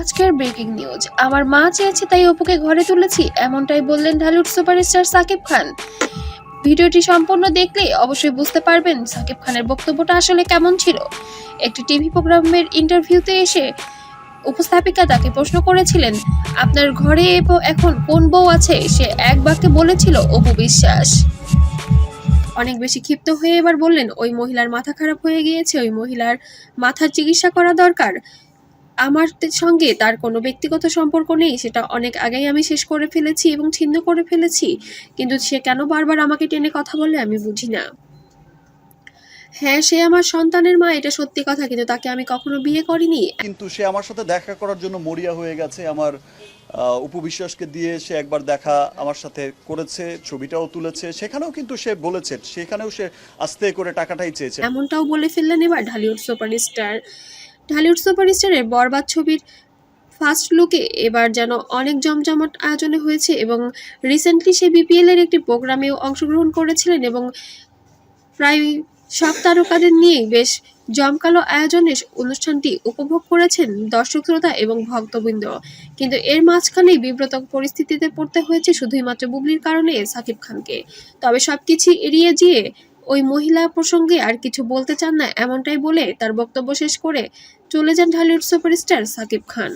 আজকের breaking news. আমার মা চেয়েছে তাই অপুকে ঘরে তুলেছি, এমনটাই বললেন ঢালিউড সুপারস্টার সাকিব খান। ভিডিওটি সম্পূর্ণ দেখলে অবশ্যই বুঝতে পারবেন সাকিব খানের বক্তব্যটা আসলে কেমন ছিল। একটি টিভি প্রোগ্রামের ইন্টারভিউতে এসে উপস্থাপিকা তাকে প্রশ্ন করেছিলেন, আপনার ঘরে এখন কোন বউ আছে? সে এক বাক্যে বলেছিল, অপু বিশ্বাস। অনেক বেশি ক্ষিপ্ত হয়ে এবার বললেন, ওই মহিলার মাথা খারাপ হয়ে গিয়েছে, ওই মহিলার মাথার চিকিৎসা করা দরকার। আমার সঙ্গে তার কোনো ব্যক্তিগত সম্পর্ক নেই সেটা অনেক আগেই আমি শেষ করে ফেলেছি এবং ছিন্ন করে ফেলেছি। কিন্তু সে কেন বারবার আমাকে টেনে কথা বলে আমি বুঝি না। হ্যাঁ সে আমার সন্তানের মা এটা সত্যি কথা কিন্তু তাকে আমি কখনো বিয়ে করিনি। কিন্তু সে আমার সাথে দেখা করার জন্য মরিয়া হয়ে গেছে। আমার উপবিশ্বাসকে দিয়ে সে একবার দেখা আমার সাথে করেছে ছবিটাও তুলেছে। সেখানেও কিন্তু সে বলেছে সেখানেও সে আস্তে করে টাকাটাই চেয়েছে। এমনটাও বলে ফেললেন এবার ঢালিউড সুপারস্টার ঢালিউড সুপারস্টারের বরবাদ ছবির ফার্স্ট লুকে এবার যেন অনেক জমজমাট আয়োজনে হয়েছে এবং রিসেন্টলি সে বিপিএল এর একটি প্রোগ্রামেও অংশগ্রহণ করেছিলেন এবং প্রায় সব তারকাদের নিয়ে বেশ জমকালো আয়োজনে অনুষ্ঠানটি উপভোগ করেছেন দর্শক শ্রোতা এবং ভক্তবৃন্দ। কিন্তু এর মাঝখানেই বিব্রত পরিস্থিতিতে পড়তে হয়েছে শুধুই মাত্র বুবলির কারণে সাকিব খানকে। তবে সবকিছু এড়িয়ে গিয়ে ওই মহিলা প্রসঙ্গে আর কিছু বলতে চান না, এমনটাই বলে তার বক্তব্য শেষ করে চলে যান ঢালিউড সুপারস্টার সাকিব খান।